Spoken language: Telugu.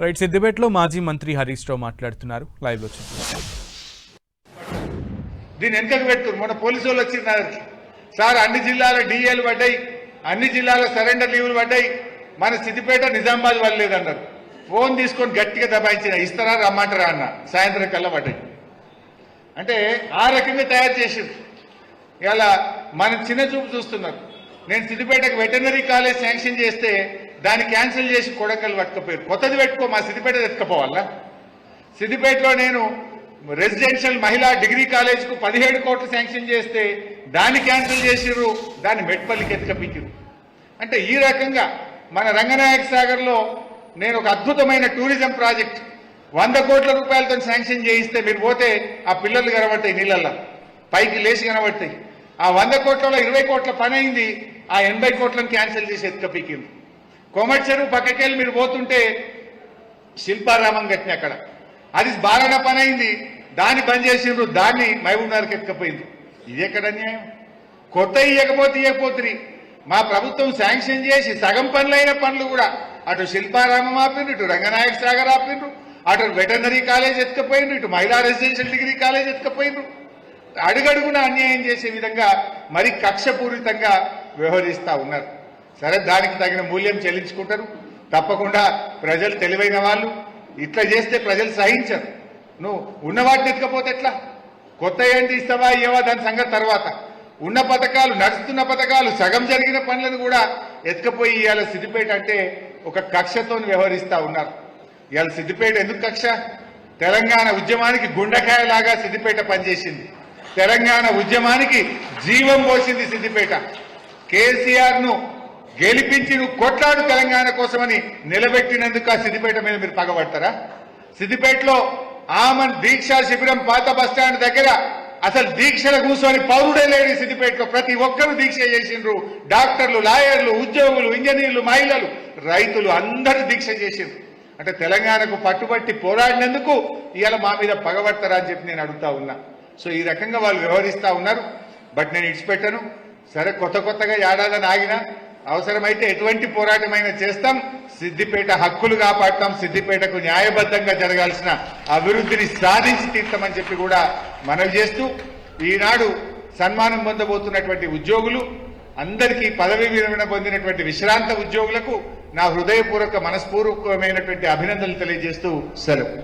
రైట్ సిద్దిపేటలో మాజీ మంత్రి హరీష్ రావు మాట్లాడుతున్నారు. లైవ్లో దీన్ని వెనకకు పెట్టు. మన పోలీసు వాళ్ళు వచ్చింది నా దగ్గరికి. సార్ అన్ని జిల్లాల డిఏలు పడ్డాయి. అన్ని జిల్లాల సరెండర్ లీవ్లు పడ్డాయి. మన సిద్దిపేట నిజామాబాద్ వాళ్ళు లేదన్నారు. ఫోన్ తీసుకొని గట్టిగా దబాయించిన. ఇస్తారా రమ్మంటారా అన్న. సాయంత్రం కల్లా పడ్డాయి. అంటే ఆ రకంగా తయారు చేసింది ఇలా మన చిన్న చూపు చూస్తున్నారు. నేను సిద్దిపేటకు వెటర్నరీ కాలేజ్ శాంక్షన్ చేస్తే దాన్ని క్యాన్సిల్ చేసి కొడకలు పట్టుకపోయారు. కొత్తది పెట్టుకో మా సిద్దిపేట ఎత్తుకపోవాలా? సిద్దిపేటలో నేను రెసిడెన్షియల్ మహిళా డిగ్రీ కాలేజ్కు పదిహేడు కోట్లు శాంక్షన్ చేస్తే దాన్ని క్యాన్సిల్ చేసిర్రు దాన్ని మెట్పల్లికి ఎత్తుకపించారు అంటే ఈ రకంగా మన రంగనాయక సాగర్లో నేను ఒక అద్భుతమైన టూరిజం ప్రాజెక్ట్ వంద కోట్ల రూపాయలతో శాంక్షన్ చేయిస్తే మీరు పోతే ఆ పిల్లలు కనబడతాయి నీళ్ళల్లో. పైకి లేచి కనబడతాయి. ఆ వంద కోట్లలో ఇరవై కోట్ల పని అయింది ఆ ఎనభై కోట్లను క్యాన్సిల్ చేసి ఎత్తుకపీకింది కోమటి చెరువు పక్కకెళ్ళి మీరు పోతుంటే శిల్పారామం కట్టిన అక్కడ. అది బాగా పని అయింది దాన్ని బంద్ చేసిండ్రు. దాన్ని మహబూబ్నగర్కి ఎత్తుకపోయింది. ఇది ఎక్కడ అన్యాయం? కొత్త ఇవ్వకపోతే ఇవ్వకపోతుంది మా ప్రభుత్వం శాంక్షన్ చేసి సగం పనులైన పనులు కూడా అటు శిల్పారామం ఆపిండ్రు ఇటు రంగనాయక సాగర్ ఆపిండ్రు అటు వెటర్నరీ కాలేజ్ ఎత్తుకపోయిండ్రు ఇటు మహిళా రెసిడెన్షియల్ డిగ్రీ కాలేజ్ ఎత్తుకపోయిండ్రు. అడుగడుగున అన్యాయం చేసే విధంగా మరి కక్షపూరితంగా వ్యవహరిస్తా ఉన్నారు. సరే దానికి తగిన మూల్యం చెల్లించుకుంటారు. తప్పకుండా ప్రజలు తెలివైన వాళ్ళు. ఇట్లా చేస్తే ప్రజలు సహించరు. నువ్వు ఉన్న వాటిని ఎత్తుకపోతే ఎట్లా? కొత్త ఏంటి ఇస్తావా ఇవ్వవా దాని సంగతి తర్వాత. ఉన్న పథకాలు నడుస్తున్న పథకాలు సగం జరిగిన పనులను కూడా ఎత్తుకపోయి ఇవాళ సిద్దిపేట అంటే ఒక కక్షతో వ్యవహరిస్తా ఉన్నారు. ఇవాళ సిద్దిపేట ఎందుకు కక్ష? తెలంగాణ ఉద్యమానికి గుండెకాయలాగా సిద్దిపేట పనిచేసింది. తెలంగాణ ఉద్యమానికి జీవం పోసింది సిద్దిపేట. కేసీఆర్ను గెలిపించి నువ్వు కొట్లాడు తెలంగాణ కోసమని నిలబెట్టినందుకు ఆ సిద్దిపేట మీద మీరు పగబడతారా? సిద్దిపేటలో ఆమన్ దీక్షా శిబిరం పాత బస్టాండ్ దగ్గర అసలు దీక్షల కూర్చొని పౌరుడే లేని సిద్దిపేటలో. ప్రతి ఒక్కరూ దీక్ష చేసిండ్రు. డాక్టర్లు లాయర్లు ఉద్యోగులు ఇంజనీర్లు మహిళలు రైతులు అందరూ దీక్ష చేసిండ్రు. అంటే తెలంగాణకు పట్టుబట్టి పోరాడినందుకు ఇవాళ మా మీద పగబడతారా అని చెప్పి నేను అడుగుతా ఉన్నా. సో ఈ రకంగా వాళ్ళు వ్యవహరిస్తా ఉన్నారు. బట్ నేను ఇడిచిపెట్టను. సరే కొత్త కొత్తగా ఏడాదని ఆగినా అవసరమైతే ఎటువంటి పోరాటమైనా చేస్తాం. సిద్దిపేట హక్కులు కాపాడతాం. సిద్దిపేటకు న్యాయబద్ధంగా జరగాల్సిన అభివృద్ధిని సాధించి తీర్థమని చెప్పి కూడా మనవి చేస్తూ ఈనాడు సన్మానం పొందబోతున్నటువంటి ఉద్యోగులు అందరికీ పదవి విరమణ పొందినటువంటి విశ్రాంత ఉద్యోగులకు నా హృదయపూర్వక మనస్పూర్వకమైనటువంటి అభినందనలు తెలియజేస్తూ సెలవు.